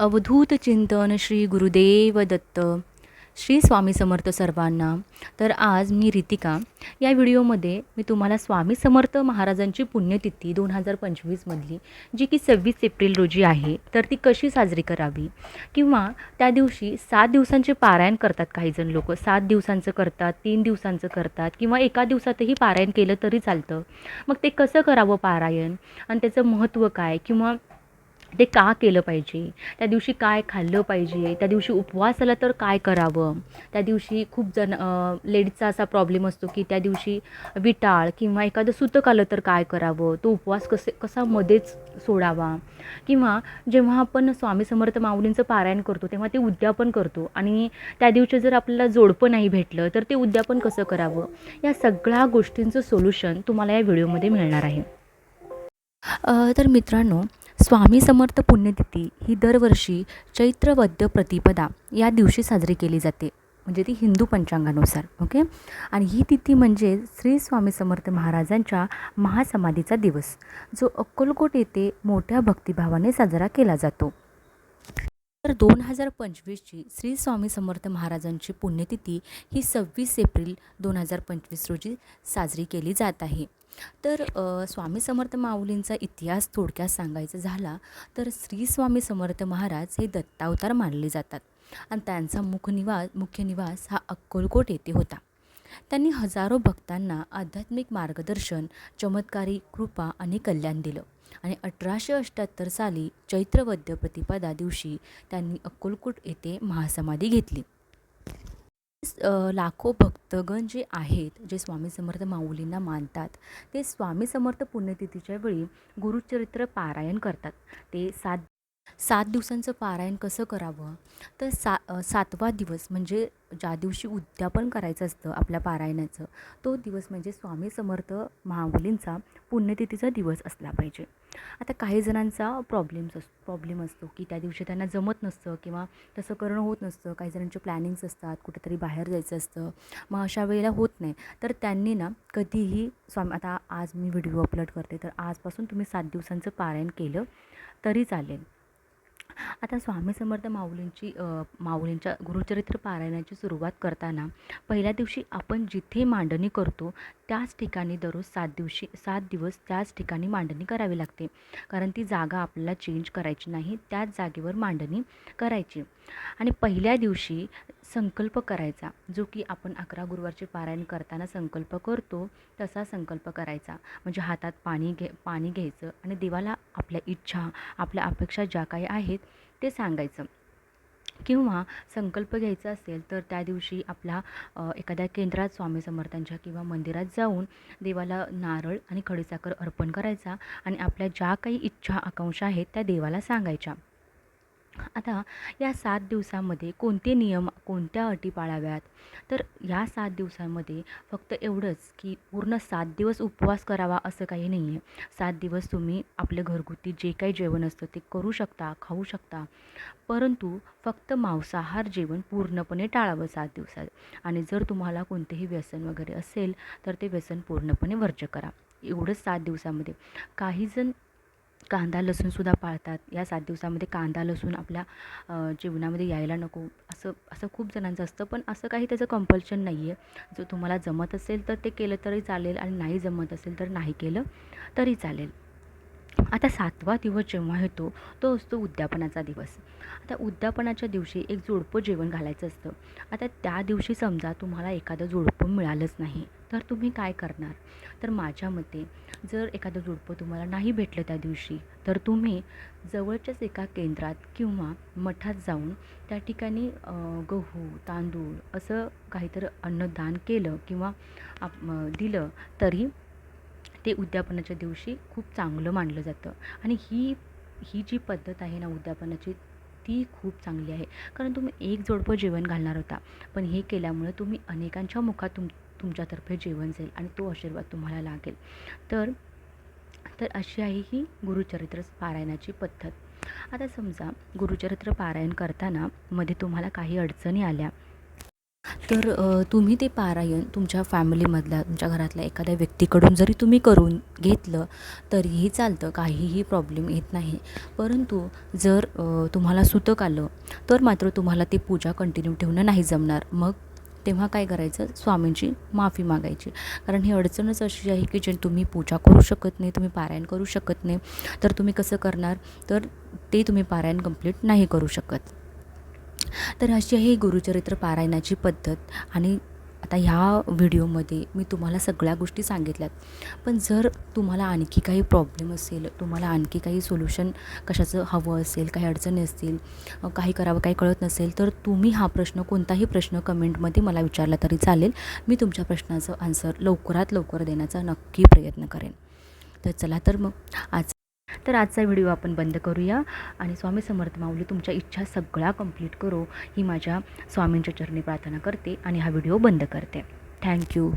अवधूत चिंतन श्री गुरुदेव दत्त श्री स्वामी समर्थ सर्वांना. तर आज मी रितिका या व्हिडिओमध्ये मी तुम्हाला स्वामी समर्थ महाराजांची पुण्यतिथी दोन हजार पंचवीसमधली जी की सव्वीस एप्रिल रोजी आहे तर ती कशी साजरी करावी? किंवा त्या दिवशी सात दिवसांचे पारायण करतात काही जण लोक. सात दिवसांचं करतात तीन दिवसांचं करतात किंवा एका दिवसातही पारायण केलं तरी चालतं. मग ते कसं करावं पारायण? आणि त्याचं महत्त्व काय? किंवा ते का केलं पाहिजे? त्या दिवशी काय खाल्लं पाहिजे? त्या दिवशी उपवास आला तर काय करावं? त्या दिवशी खूप जण लेडीजचा असा प्रॉब्लेम असतो की त्या दिवशी विटाळ किंवा एखादं सुतक आलं तर काय करावं? तो उपवास कसे कसा मध्येच सोडावा? किंवा जेव्हा आपण स्वामी समर्थ माऊलींचं पारायण करतो तेव्हा ते उद्यापन करतो आणि त्या दिवशी जर आपल्याला जोडपं नाही भेटलं तर ते उद्यापन कसं करावं? या सगळ्या गोष्टींचं सोल्युशन तुम्हाला या व्हिडिओमध्ये मिळणार आहे. तर मित्रांनो स्वामी समर्थ पुण्यतिथी ही दरवर्षी चैत्र वद्य प्रतिपदा या दिवशी साजरी केली जाते. म्हणजे ती हिंदू पंचांगानुसार ओके? आणि ही तिथी म्हणजे श्री स्वामी समर्थ महाराजांच्या महासमाधीचा दिवस जो अक्कलकोट येथे मोठ्या भक्तिभावाने साजरा केला जातो. तर दोन हजार पंचवीसची श्री स्वामी समर्थ महाराजांची पुण्यतिथी ही सव्वीस एप्रिल दोन हजार पंचवीस रोजी साजरी केली जात आहे. तर स्वामी समर्थ माऊलींचा इतिहास थोडक्यात सांगायचा झाला तर श्री स्वामी समर्थ महाराज हे दत्तावतार मानले जातात. आणि त्यांचा मुखनिवास मुख्य निवास हा अक्कलकोट येथे होता. त्यांनी हजारो भक्तांना आध्यात्मिक मार्गदर्शन चमत्कारी कृपा आणि कल्याण दिलं. आणि अठराशे अठ्ठ्याहत्तर साली चैत्रवद्य प्रतिपदा दिवशी त्यांनी अक्कलकोट येथे महासमाधी घेतली. लाखो भक्तगण जे आहेत जे स्वामी समर्थ माऊलींना मानतात ते स्वामी समर्थ पुण्यतिथीच्या वेळी गुरुचरित्र पारायण करतात. ते सात सात दिवसांचं पारायण कसं करावं? तर सा सातवा दिवस म्हणजे ज्या दिवशी उद्यापन करायचं असतं आपल्या पारायणाचं तो दिवस म्हणजे स्वामी समर्थ महामुलींचा पुण्यतिथीचा दिवस असला पाहिजे. आता काही जणांचा प्रॉब्लेम्स अस प्रॉब्लेम असतो की त्या दिवशी त्यांना जमत नसतं किंवा तसं करणं होत नसतं. काही जणांचे प्लॅनिंग्स असतात कुठेतरी बाहेर जायचं असतं. मग अशा वेळेला होत नाही. तर त्यांनी ना कधीही स्वामी आता आज मी व्हिडिओ अपलोड करते तर आजपासून तुम्ही सात दिवसांचं पारायण केलं तरी चालेल. आता स्वामी समर्थ माऊलींची माऊलींच्या गुरुचरित्र पारायणाची सुरुवात करताना पहिल्या दिवशी आपण जिथे मांडणी करतो त्याच ठिकाणी दररोज सात दिवशी सात दिवस त्याच ठिकाणी मांडणी करावी लागते. कारण ती जागा आपल्याला चेंज करायची नाही त्याच जागेवर मांडणी करायची. आणि पहिल्या दिवशी संकल्प करायचा जो की आपण अकरा गुरुवारचे पारायण करताना संकल्प करतो तसा संकल्प करायचा. म्हणजे हातात पाणी घे पाणी घ्यायचं आणि देवाला आपल्या इच्छा आपल्या अपेक्षा ज्या काही आहेत ते सांगायचं. किंवा संकल्प घ्यायचा असेल तर त्या दिवशी आपला एखाद्या केंद्रात स्वामी समर्थांच्या किंवा मंदिरात जाऊन देवाला नारळ आणि खडीसाखर अर्पण करायचा आणि आपल्या ज्या काही इच्छा आकांक्षा आहेत त्या देवाला सांगायच्या. आता या सात दिवसामध्ये कोणते नियम कोणत्या अटी पाळाव्यात? तर या सात दिवसांमध्ये फक्त एवढंच की पूर्ण सात दिवस उपवास करावा असं काही नाही आहे सात दिवस तुम्ही आपलं घरगुती जे काही जेवण असतं ते करू शकता खाऊ शकता. परंतु फक्त मांसाहार जेवण पूर्णपणे टाळावं सात दिवसात. आणि जर तुम्हाला कोणतेही व्यसन वगैरे असेल तर ते व्यसन पूर्णपणे वर्ज्य करा. एवढंच सात दिवसामध्ये. काही जण कांदा लसूणसुद्धा पाळतात. या सात दिवसामध्ये कांदा लसूण आपल्या जीवनामध्ये जेवणामध्ये यायला नको. असं असं खूप जणांचं असतं. पण असं काही त्याचं कंपल्शन नाही आहे जर तुम्हाला जमत असेल तर ते केलं तरी चालेल आणि नाही जमत असेल तर नाही केलं तरी चालेल. आता सातवा दिवस जेव्हा येतो तो असतो उद्यापनाचा दिवस. आता उद्यापनाच्या दिवशी एक जोडपं जेवण घालायचं असतं. आता त्या दिवशी समजा तुम्हाला एखादं जोडपं मिळालंच नाही तर तुम्ही काय करणार? तर माझ्या मते जर एखादं जोडपं तुम्हाला नाही भेटलं त्या दिवशी तर तुम्ही जवळच्याच एका केंद्रात किंवा मठात जाऊन त्या ठिकाणी गहू तांदूळ असं काहीतरी अन्नदान केलं किंवा आप दिलं तरी ते उद्यापनाच्या दिवशी खूप चांगलं मानलं जातं. आणि ही ही जी पद्धत आहे ना उद्यापनाची ती खूप चांगली आहे. कारण तुम्ही एक जोडपं जेवण घालणार होता. पण हे केल्यामुळे तुम्ही अनेकांच्या मुखात तुम तुमच्यातर्फे जेवण जाईल आणि तो आशीर्वाद तुम्हाला लागेल. तर तर अशी आहे ही गुरुचरित्र पारायणाची पद्धत. आता समजा गुरुचरित्र पारायण करताना मध्ये तुम्हाला काही अडचणी आल्या. तर तुम्ही ते पारायण तुमच्या फॅमिलीमधल्या तुमच्या घरातल्या एखाद्या व्यक्तीकडून जरी तुम्ही करून घेतलं तरीही चालतं. काहीही प्रॉब्लेम येत नाही. परंतु जर तुम्हाला सुतक आलं तर मात्र तुम्हाला ती पूजा कंटिन्यू ठेवणं नाही जमणार. मग तेव्हा काय करायचं? स्वामींची माफी मागायची. कारण ही अडचणच अशी आहे की जे तुम्ही पूजा करू शकत नाही तुम्ही पारायण करू शकत नाही. तर तुम्ही कसं करणार? तर ते तुम्ही पारायण कंप्लीट नाही करू शकत. तर अशी आहे गुरुचरित्र पारायणाची पद्धत. आणि आता ह्या व्हिडिओमध्ये मी तुम्हाला सगळ्या गोष्टी सांगितल्यात. पण जर तुम्हाला आणखी काही प्रॉब्लेम असेल तुम्हाला आणखी काही सोल्युशन कशाचं हवं असेल काही अडचणी असतील काही करावं काही कळत नसेल तर तुम्ही हा प्रश्न कोणताही प्रश्न कमेंटमध्ये मला विचारला तरी चालेल. मी तुमच्या प्रश्नाचं आन्सर लवकरात लवकर देण्याचा नक्की प्रयत्न करेन. तर चला तर मग आज तर आजचा व्हिडिओ आपण बंद करूया. आणि स्वामी समर्थ माऊली तुमच्या इच्छा सगळ्या कंप्लीट करो. ही माझ्या स्वामींच्या चरणी प्रार्थना करते आणि हा व्हिडिओ बंद करते. थँक्यू